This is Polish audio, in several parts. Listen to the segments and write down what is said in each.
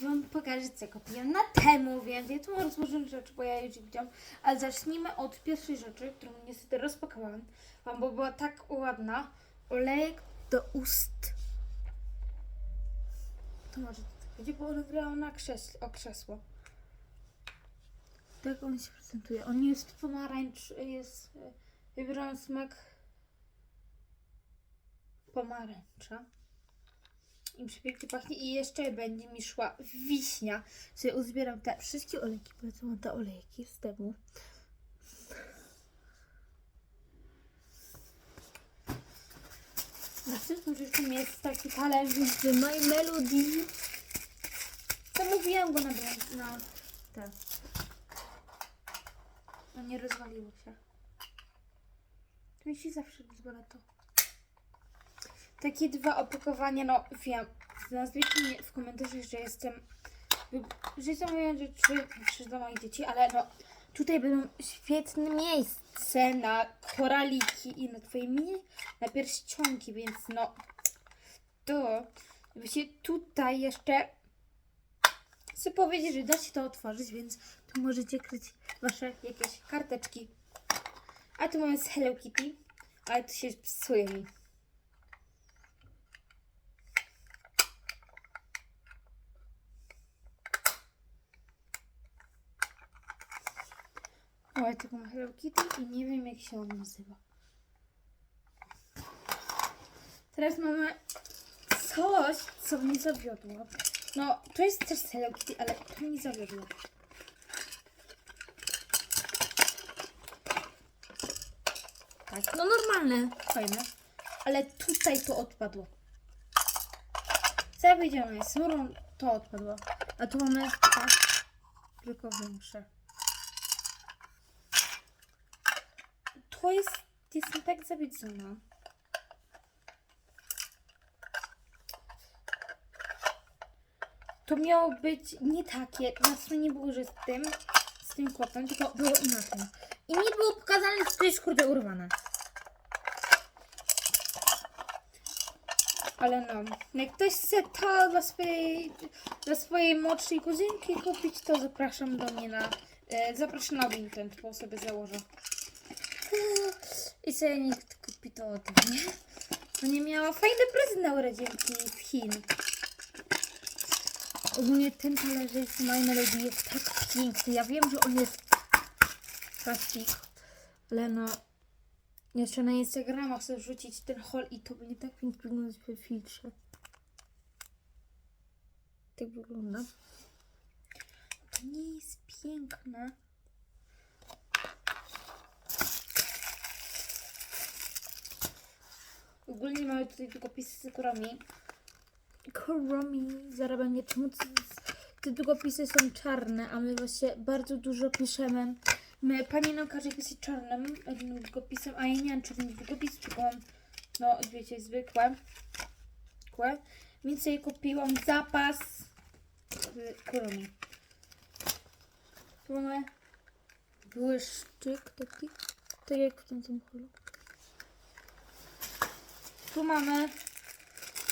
Wam pokażę, co kupiłam na temu, więc ja tu mam rozłożone rzeczy, bo ja już widziałam. Ale zacznijmy od pierwszej rzeczy, którą niestety rozpakowałam, bo była tak ładna. Olejek do ust. To może tak będzie, bo ona grała na krzesło, o krzesło. Tak on się prezentuje. On jest pomarańcz, jest... e, Wybrałam smak pomarańcza. I przepięknie pachnie. I jeszcze będzie mi szła wiśnia. Sobie uzbieram te wszystkie olejki, bo tu mam te olejki z temu. Następną rzeczą jest taki talerz z My Melody. Zamówiłam go na, na te. No nie rozwaliło się. To mi się zawsze rozwala to. Takie dwa opakowania, no wiem. Nazwijcie mnie w komentarzach, że jestem. że jestem moje rzeczy czy dla moich dzieci, ale no tutaj będą świetne miejsce na koraliki i na twoje mini na pierścionki, więc no to się tutaj jeszcze chcę powiedzieć, że da się to otworzyć, więc tu możecie kryć wasze jakieś karteczki. A tu mamy z Hello Kitty, ale to się psuje mi. Ja tylko mam Hello Kitty i nie wiem jak się on nazywa. Teraz mamy coś, co mnie zawiodło. No, to jest też z Hello Kitty, ale to mnie zawiodło. Tak, no normalne, fajne. Ale tutaj to odpadło. Co ja powiedziałam, jest nurą, to odpadło. A tu mamy tak, tylko większe. Jest, jestem tak zawiedzona. To miało być nie takie, na stronie było, że z tym, z tym kotem, tylko było inaczej. I mi było pokazane, że to jest kurde urwane. Ale no, jak ktoś chce to dla swojej, dla swojej młodszej kuzynki kupić, to zapraszam do mnie na, e, zapraszam na Vinted, bo sobie założę. I sobie nikt kupi to od mnie. No nie miała fajny prezent na urodzinki z Chin. Ogólnie ten talerzyk z My Melody jest tak piękny. Ja wiem, że on jest plastik, ale no jeszcze na Instagrama chcę wrzucić ten haul i to będzie tak pięknie wyglądać w filtrze. Tak wygląda. To nie jest piękne. Ogólnie mamy tutaj długopisy z kurami. Kuromi, zarabianie. Czemu te, długopisy są czarne, a my właśnie bardzo dużo piszemy. My, pani nam każe pisać czarnym jednym długopisem, a ja nie mam czarnych długopisów, tylko mam, no wiecie, zwykłe. zwykłe. Więc sobie kupiłam zapas z kuromi. Tu mamy błyszczyk taki, tak jak w tym samochodzie. Tu mamy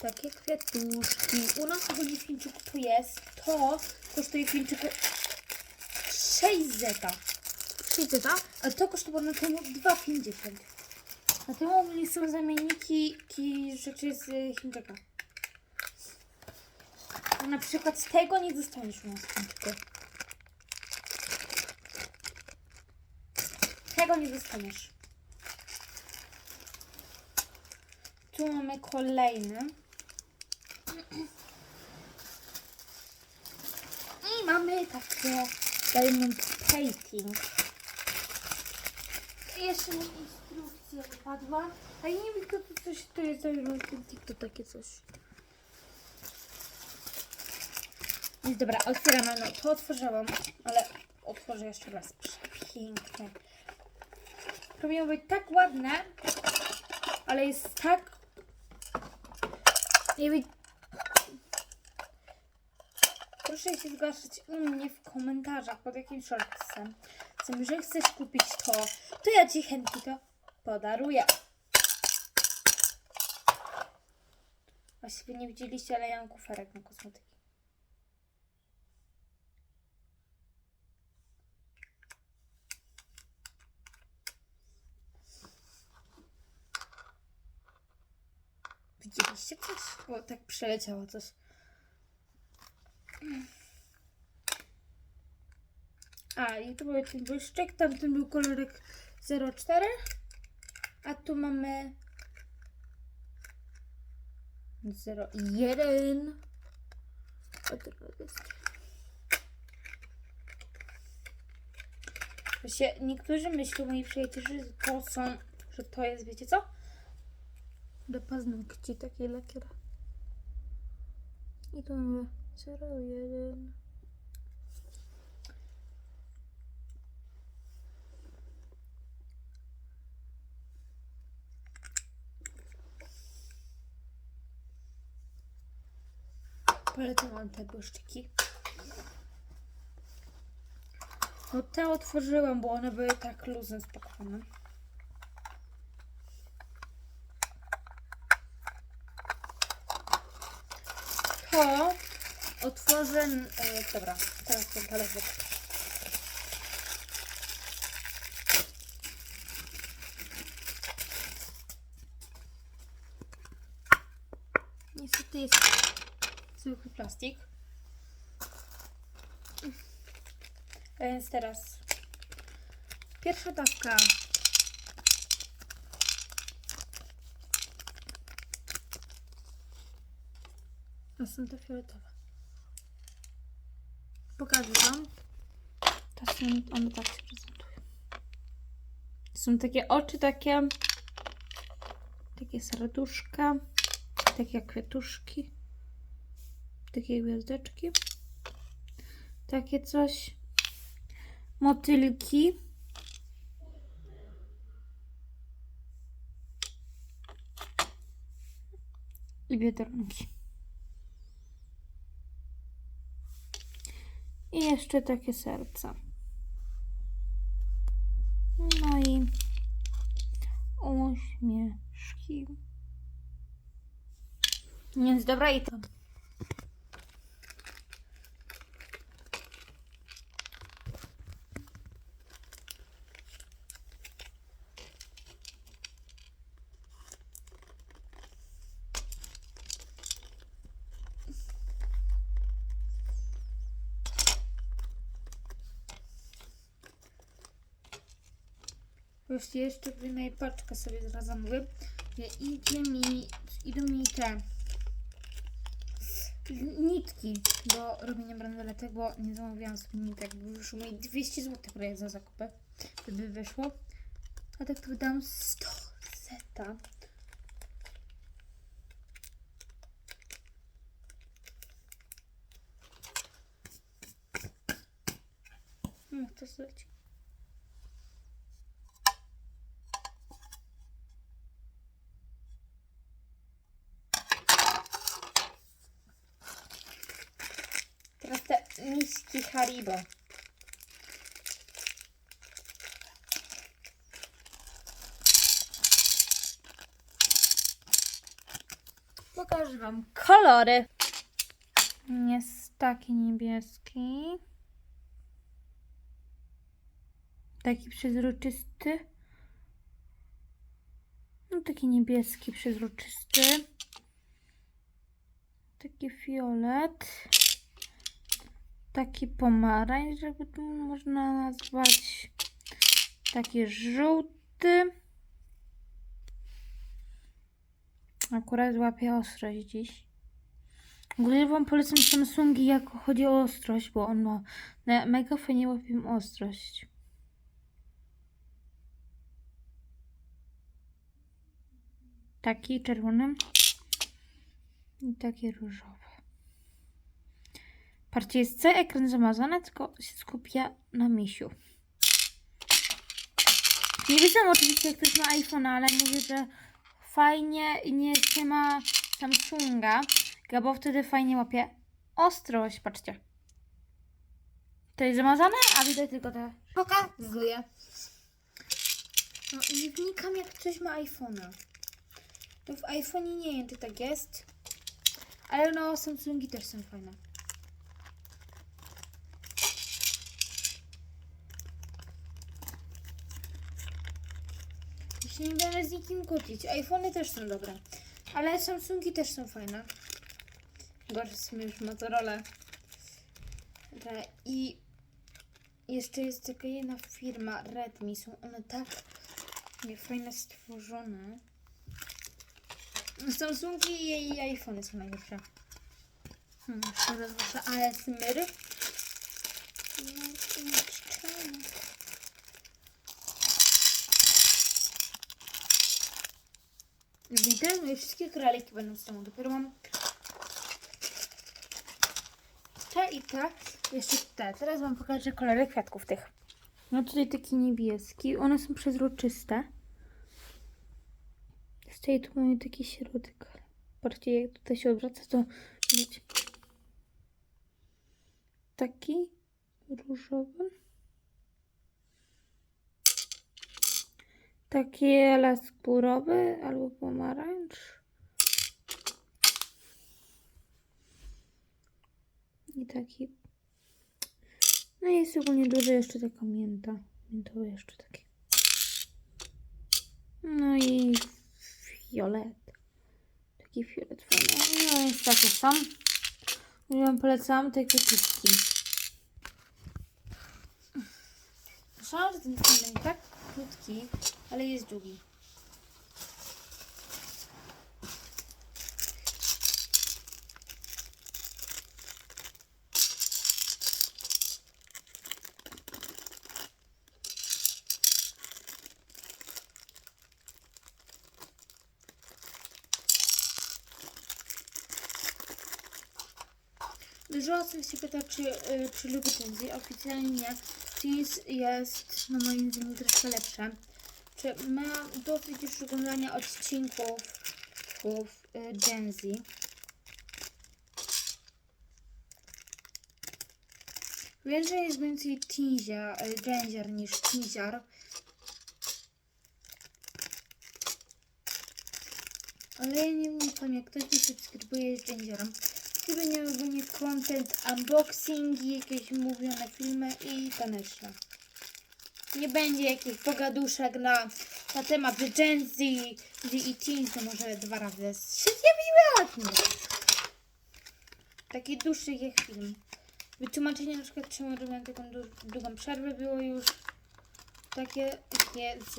takie kwiatuszki. U nas ogólnie w Chińczyku tu jest. To kosztuje w Chińczyku 6 zeta. 6 zeta, a to kosztowało na temu 2,50. Na temu ogólnie są zamienniki ki rzeczy z Chińczyka. Na przykład z tego nie dostaniesz u nas w Chińczyku. Tego nie dostaniesz. Tu mamy kolejny. I mamy takie diamond painting. Jeszcze mi instrukcja wypadła. A ja nie wiem, co to coś to jest diamond painting, to takie coś. Więc dobra, otwieramy. No to otworzyłam, ale otworzę jeszcze raz. Przepiękne. Miało być tak ładne, ale jest tak nie wiem. Proszę się zgłaszać u mnie w komentarzach pod jakim shortsem. Chcę, że chcesz kupić to, to ja ci chętnie to podaruję. Właściwie nie widzieliście, ale ja mam kuferek na kosmetyki. Widzieliście coś? Bo tak przeleciało coś. A, i to był ten błyszczek, tamten był kolorek 04, a tu mamy 01. O, to jest. Właśnie niektórzy myślą, moi przyjaciele, że to są, że to jest, wiecie co? Do paznokci taki lakier. I tu mamy 01. Polecam te błyszczyki. No te otworzyłam, bo one były tak luzem spakowane. To otworzę... E, dobra, teraz ten talerzyk. Niestety jest zwykły plastik. Więc teraz pierwsza dawka. Są te fioletowe. Pokażę wam. To są, one tak się prezentują. Są takie oczy, takie takie serduszka, takie kwiatuszki, takie gwiazdeczki, takie coś motylki. I biedronki. I jeszcze takie serca. No i uśmieszki. Więc dobra i to. Właśnie jeszcze wyjmę paczkę sobie zaraz zamówię. Idzie mi, idą mi te nitki do robienia bransoletek, bo nie zamówiłam sobie nitek, bo wyszło mi 200 zł prawie za zakupy, gdyby wyszło. A tak to wydałam 100 seta. No, to zleci. Teraz te miski Haribo. Pokażę Wam kolory. Jest taki niebieski. Taki przezroczysty. No taki niebieski, przezroczysty. Taki fiolet taki pomarańcz, jakby to można nazwać. Taki żółty. Akurat łapię ostrość dziś. W ogóle wam polecam Samsungi, jak chodzi o ostrość, bo on ma mega fajnie łapię ostrość. Taki czerwony i taki różowy. Patrzcie, jest cały ekran zamazany, tylko się skupia na misiu. Nie widzę oczywiście, jak ktoś ma iPhone, ale mówię, że fajnie nie, nie ma Samsunga, bo wtedy fajnie łapie ostrość. Patrzcie. To jest zamazane, a widać tylko te pokazuje. No nie wnikam, jak ktoś ma iPhone'a. No w iPhone'ie nie wiem, czy tak jest. Ale no, Samsungi też są fajne. Nie będę z nikim kłócić. iPhony też są dobre. Ale Samsungi też są fajne. Gorsze są już Motorola. I jeszcze jest taka jedna firma Redmi. Są one tak nie fajne stworzone. Samsungi i iPhony są najlepsze. Hmm, ASMR. No, czemu? Widzę, i wszystkie króliki będą z tą. Dopiero mam te i te. Jeszcze te. Teraz wam pokażę kolory kwiatków tych. No tutaj taki niebieski. One są przezroczyste. Z tej tu mamy taki środek. Patrzcie, jak tutaj się odwraca, to widzicie. Taki różowy. Taki laskurowy albo pomarańcz. I taki. No i jest ogólnie dużo jeszcze taka mięta. Miętowe jeszcze takie. No i fiolet. Taki fiolet fajny. No więc takie są. Ja wam polecam te kwiatki. Myślałam, że ten tak krótki, ale jest długi. Dużo osób się pyta, czy, y, czy lubię Genzy. Oficjalnie Jeans jest na moim zdaniem troszkę lepsze. Czy mam dosyć już oglądania odcinków w Genzy. Wiem, że jest więcej teaser, y, niż teaser. Ale ja nie, powiem, jak ktoś nie subskrybuje z Genzierem. Gdyby nie ogólnie content, unboxingi, jakieś mówione filmy i tanesze. Nie będzie jakichś pogaduszek na, na temat Gen Z, Z i Teens, to może dwa razy zjawiły ładnie. Taki dłuższy jak film. Wytłumaczenie na przykład czemu robiłem taką długą przerwę było już takie, takie z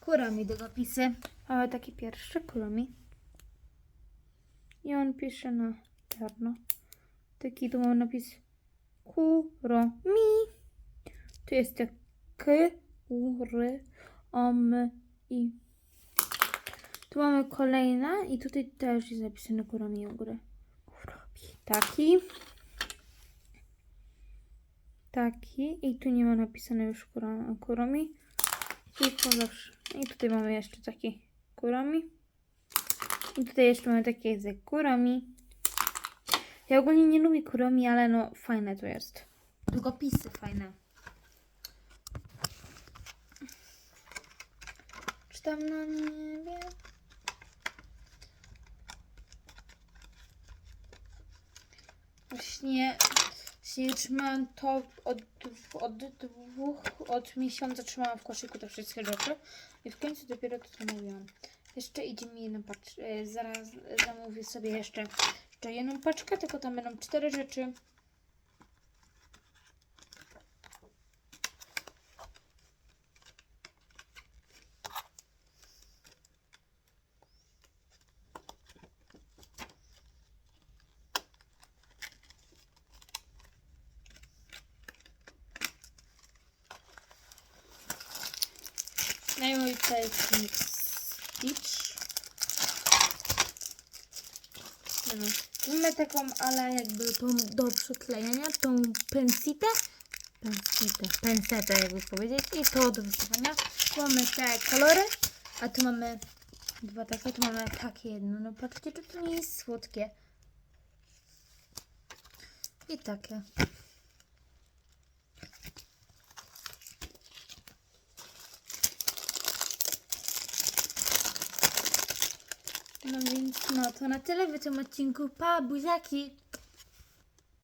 kurami długopisy. Ale taki pierwszy kurami. I on pisze na czarno. Taki tu mam napis kuromi. Tu jest te k, u, r, o, m, i. Tu mamy kolejne i tutaj też jest napisane kuromi u góry. Taki. Taki. I tu nie ma napisane już kuro- kuromi. Tylko zawsze. I tutaj mamy jeszcze taki kuromi. I tutaj jeszcze mamy takie z kurami. Ja ogólnie nie lubię kurami, ale no fajne to jest. Długopisy fajne. Czy tam na niebie? Właśnie, właśnie trzymałam to od, od dwóch, od miesiąca trzymałam w koszyku te wszystkie rzeczy i w końcu dopiero to zamówiłam. Jeszcze idzie mi jedna paczka. Zaraz zamówię sobie jeszcze, jeszcze jedną paczkę, tylko tam będą cztery rzeczy. No i mój Stitch. Mamy taką, ale jakby tą do przyklejenia, tą pensitę. Pensitę, pensetę jakby powiedzieć. I to do wysypania. Tu mamy te kolory, a tu mamy dwa takie, tu mamy takie jedno. No patrzcie, czy to nie jest słodkie. I takie. No więc no to na tyle w tym odcinku. Pa, buziaki!